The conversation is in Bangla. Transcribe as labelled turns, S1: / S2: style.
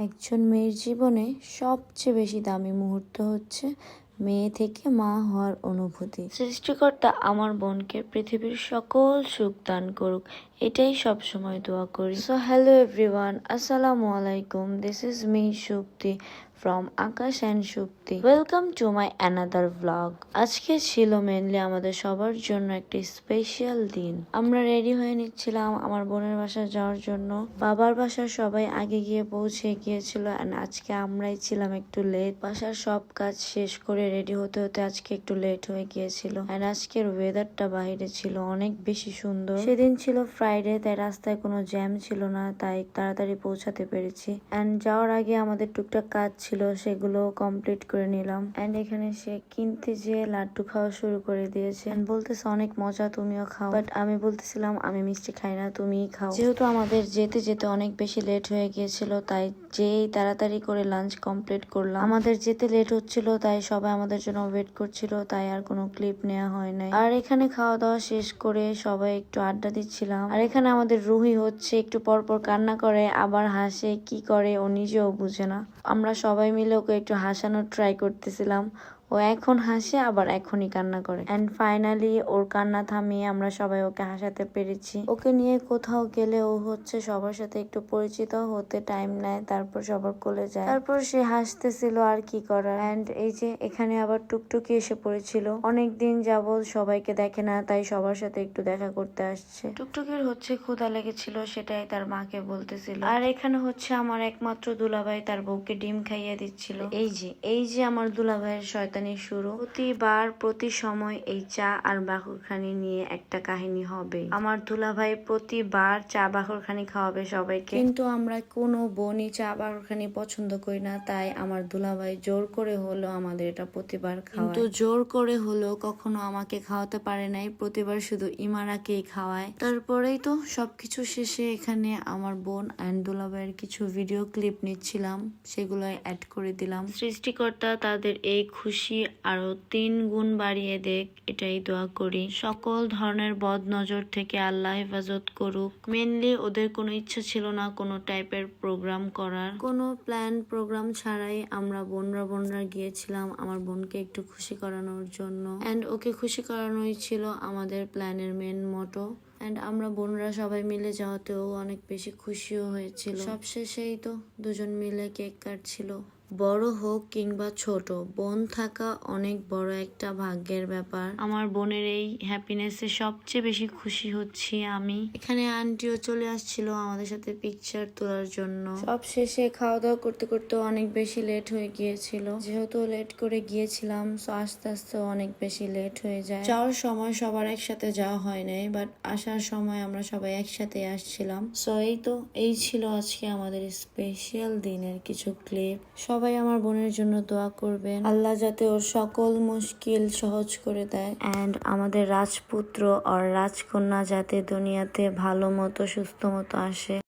S1: একজন মেয়ের জীবনে সবচেয়ে বেশি দামি মুহূর্ত হচ্ছে মেয়ে থেকে মা হওয়ার অনুভূতি। সৃষ্টিকর্তা আমার বোনকে পৃথিবীর সকল সুখ দান করুক। এটাই সব সময় দোয়া করি। সো হ্যালো এভরিওয়ান আসসালামু আলাইকুম। This is me Shukti from Akash and Shukti welcome to my another blog আজকে ছিল মেনলি আমাদের সবার জন্য একটি স্পেশাল দিন। আমরা রেডি হয়ে নিচ্ছিলাম আমার বোনের বাসা যাওয়ার জন্য। বাবার বাসার সবাই আগে গিয়ে পৌঁছে গিয়েছিল and আজকে আমরাই ছিলাম একটু লেট বাসার সব কাজ শেষ করে রেডি হতে হতে আজকে একটু লেট হয়ে গিয়েছিল। and আজকের ওয়েদারটা বাইরে ছিল অনেক বেশি সুন্দর। সেদিন ছিল ফ্রাইডে তাই রাস্তায় কোনো জ্যাম ছিল না, তাই তাড়াতাড়ি পৌঁছাতে পেরেছি। এন্ড যাওয়ার আগে আমাদের টুকটাক কাজ ছিল, সেগুলো কমপ্লিট করে নিলাম। এন্ড এখানে সে কিনতে যেয়ে লাড্ডু খাওয়া শুরু করে দিয়েছে। And বলতেছে, অনেক মজা, তুমিও খাও। বাট আমি বলতেছিলাম, আমি মিষ্টি খাই না, তুমিই খাও। যেহেতু আমাদের যেতে যেতে অনেক বেশি লেট হয়ে গিয়েছিল, তাই যেই তাড়াতাড়ি করে লাঞ্চ কমপ্লিট করলাম। আমাদের যেতে লেট হচ্ছিল, তাই সবাই আমাদের জন্য ওয়েট করছিল, তাই আর কোনো ক্লিপ নেওয়া হয় নাই। আর এখানে খাওয়া দাওয়া শেষ করে সবাই একটু আড্ডা দিচ্ছিলাম। আর এখানে আমাদের রুহি হচ্ছে, একটু পরপর পর কান্না করে, আবার হাসে, কি করে ও নিজেও বুঝে না। আমরা সবাই মিলে ওকে একটু হাসানোর ট্রাই করতেছিলাম। ও এখন হাসে, আবার এখনই কান্না করে। এন্ড ফাইনালি ওর কান্না থামিয়ে আমরা সবাই ওকে হাসাতে পেরেছি। ওকে নিয়ে কোথাও গেলে ও হচ্ছে সবার সাথে একটু পরিচিত হতে টাইম নেয়, তারপর সবার কোলে যায়। তারপর সে হাসতেছিল, আর কি করার? এন্ড এই যে এখানে আবার টুকটুকি এসে পড়েছিল। অনেক দিন যাবৎ সবাইকে দেখে না, তাই সবার সাথে একটু দেখা করতে আসছে। টুকটুকির হচ্ছে ক্ষুধা লেগেছিল, সেটাই তার মাকে বলতেছিল। আর এখানে হচ্ছে আমার একমাত্র দুলাভাই তার বউকে ডিম খাইয়ে দিচ্ছিল। এই যে এই যে আমার দুলাভাইয়ের শয়তানি শুরু। প্রতিবার প্রতি সময় এই চা আর বাকরখানি নিয়ে একটা কাহিনী হবে। আমার দুলাভাই প্রতিবার চা বাকরখানি খাওয়াবে সবাইকে। কিন্তু আমরা কোনো বোনই চা বাকরখানি পছন্দ করি না তাই আমার দুলাভাই জোর করে হলো আমাদের এটা প্রতিবার খাওয়ায়। কিন্তু জোর করে হলো কখনো আমাকে খাওয়াতে পারে নাই প্রতিবার শুধু ইমারাকেই খাওয়ায়। তারপরেই তো সবকিছু শেষে এখানে আমার বোন অ্যান্ড দুলাভাইয়ের কিছু ভিডিও ক্লিপ নিচ্ছিলাম সেগুলো অ্যাড করে দিলাম। সৃষ্টিকর্তা তাদের এই খুশি আরও তিন গুণ বাড়িয়ে দেখ, এটাই দোয়া করি। সকল ধরনের বদ নজর থেকে আল্লাহ হেফাজত করুক। মেনলি ওদের কোনো ইচ্ছা ছিল না কোনো টাইপের প্রোগ্রাম করার। কোনো প্ল্যান প্রোগ্রাম ছাড়াই আমরা বোনরা বোনরা গিয়েছিলাম আমার বোনকে একটু খুশি করানোর জন্য। এন্ড ওকে খুশি করানোই ছিল আমাদের প্ল্যানের মেন মোটো অ্যান্ড আমরা বোনরা সবাই মিলে যাওয়াতেও অনেক বেশি খুশিও হয়েছিল। সবশেষেই তো দুজন মিলে কেক কাটছিল। বড় হোক কিংবা ছোট বোন থাকা অনেক বড় একটা ভাগ্যের ব্যাপার। আমার বোনের এই হ্যাপিনেসে সবচেয়ে বেশি খুশি হচ্ছি আমি। এখানে আন্টিও চলে আসছিল আমাদের সাথে পিকচার তোলার জন্য। সব শেষে খাওয়া দাওয়া করতে করতে অনেক বেশি লেট হয়ে গিয়েছিল। যেহেতু লেট করে গিয়েছিলাম তো আস্তে আস্তে অনেক বেশি লেট হয়ে যায়। যাওয়ার সময় সবার একসাথে যাওয়া হয় নাই বাট আসার সময় আমরা সবাই একসাথে আসছিলাম। সো এই তো এই ছিল আজকে আমাদের স্পেশাল দিনের কিছু ক্লিপ সবাই আমার বোনের জন্য দোয়া করবেন। আল্লাহ যাতে ওর সকল মুশকিল সহজ করে দেয়। অ্যান্ড আমাদের রাজপুত্র আর রাজকন্যা যাতে দুনিয়াতে ভালো মতো সুস্থ মতো আসে।